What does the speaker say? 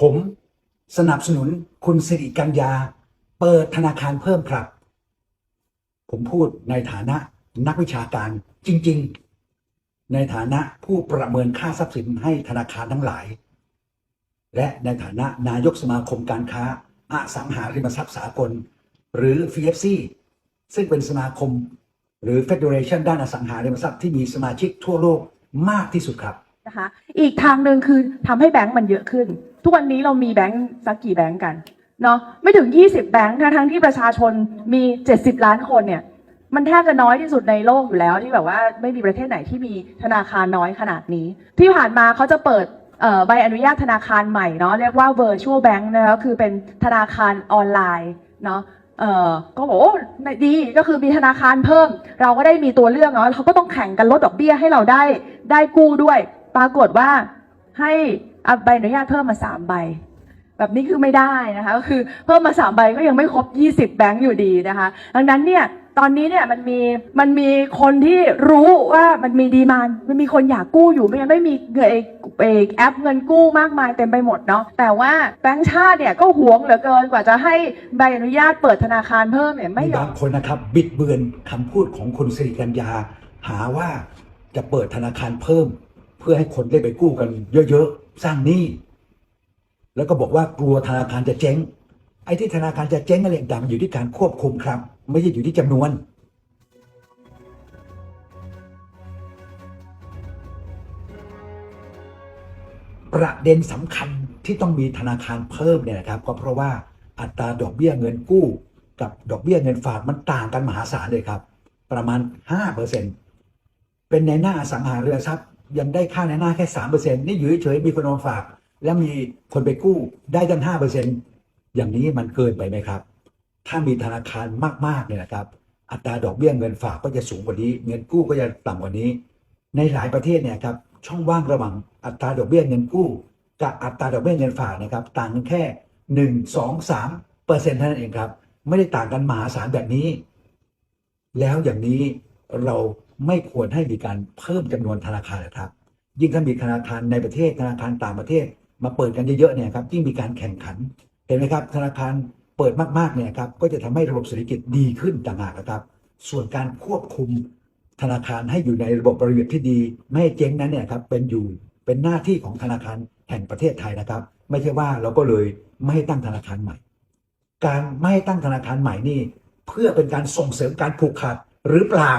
ผมสนับสนุนคุณสิริกัญญา เปิดธนาคารเพิ่มครับ ผมพูดในฐานะนักวิชาการจริง ๆ ในฐานะผู้ประเมินค่าทรัพย์สินให้ธนาคารทั้งหลาย และในฐานะนายกสมาคมการค้าอสังหาริมทรัพย์สากล หรือ FFC ซึ่งเป็นสมาคม หรือ Federation ด้านอสังหาริมทรัพย์ที่มีสมาชิกทั่วโลกมากที่สุดครับนะคะ อีกทางหนึ่งคือทำให้แบงก์มันเยอะขึ้น ทุกวันนี้เรามีแบงก์สักกี่แบงก์กันเนาะไม่ถึง 20 แบงก์ทั้งทั้งที่ประชาชนมี 70 ล้านคนเนี่ย มันแทบจะน้อยที่สุดในโลกอยู่แล้วที่แบบว่าไม่มีประเทศไหนที่มีธนาคารน้อยขนาดนี้ ที่ผ่านมาเขาจะเปิดใบอนุญาตธนาคารใหม่เนาะเรียกว่า virtual bank นะคะคือเป็นธนาคารออนไลน์เนาะเออก็บอกโอ้ดีก็คือมีธนาคารเพิ่ม เราก็ได้มีตัวเลือกเนาะเขาก็ต้องแข่งกันลดดอกเบี้ยให้เราได้ได้กู้ด้วย ปรากฏว่าให้ เอาใบอนุญาตเพิ่มมาสามใบ แบบนี้คือไม่ได้นะคะก็คือเพิ่มมาสามใบก็ยังไม่ครบ20แบงก์อยู่ดีนะคะ ดังนั้นเนี่ยตอนนี้เนี่ยมันมีมันมีคนที่รู้ว่ามันมีดีมานมันมีคนอยากกู้อยู่ไม่งั้นไม่มีเงินเอกแอปเงินกู้มากมายเต็มไปหมดเนาะแต่ว่าแบงก์ชาติเนี่ยก็หวงเหลือเกินกว่าจะให้ใบอนุญาตเปิดธนาคารเพิ่มเนี่ยไม่มียอบางคนนะครับ บิดเบือนคำพูดของคุณสิริกัญญา หาว่าจะเปิดธนาคารเพิ่ม เพื่อให้คนได้ไปกู้กันเยอะๆ สร้างหนี้แล้วก็บอกว่ากลัวธนาคารจะเจ๊ง ไอ้ที่ธนาคารจะเจ๊งอะไรต่างๆมันอยู่ที่การควบคุมครับ ไม่ใช่อยู่ที่จำนวน ประเด็นสำคัญที่ต้องมีธนาคารเพิ่มเนี่ยนะครับ ก็เพราะว่าอัตราดอกเบี้ยเงินกู้ กับดอกเบี้ยเงินฝากมันต่างกันมหาศาลเลยครับ ประมาณ 5%เป็นในหน้าสังหาริมทรัพย์ ยังได้ค่าในหน้าแค่3%นี่อยู่เฉยมีคนเอามาฝาก แล้วมีคนไปกู้ได้ตั้ง5%อย่างนี้มันเกินไปไหมครับ ถ้ามีธนาคารมากๆเนี่ยนะครับ อัตราดอกเบี้ยเงินฝากก็จะสูงกว่านี้ เงินกู้ก็จะต่ำกว่านี้ ในหลายประเทศเนี่ยครับช่องว่างระหว่างอัตราดอกเบี้ยเงินกู้ กับอัตราดอกเบี้ยเงินฝากนะครับ ต่างกันแค่หนึ่งสองสามเปอร์เซ็นต์เท่านั้นเองครับ ไม่ได้ต่างกันมหาศาลแบบนี้ แล้วอย่างนี้ เราไม่ควรให้มีการเพิ่มจำนวนธนาคารนะครับยิ่งถ้ามีธนาคารในประเทศธนาคารต่างประเทศ มาเปิดกันเยอะๆเนี่ยครับยิ่งมีการแข่งขันเห็นไหมครับ ธนาคารเปิดมากๆเนี่ยครับก็จะทำให้ระบบเศรษฐกิจดีขึ้นต่างหากนะครับ ส่วนการควบคุมธนาคารให้อยู่ในระบบระเบียบที่ดี ไม่ให้เจ๊งนั้นเนี่ยครับเป็นอยู่เป็นหน้าที่ของธนาคารแห่งประเทศไทยนะครับ ไม่ใช่ว่าเราก็เลยไม่ให้ตั้งธนาคารใหม่ การไม่ให้ตั้งธนาคารใหม่นี่ เพื่อเป็นการส่งเสริมการผูกขาด หรือเปล่า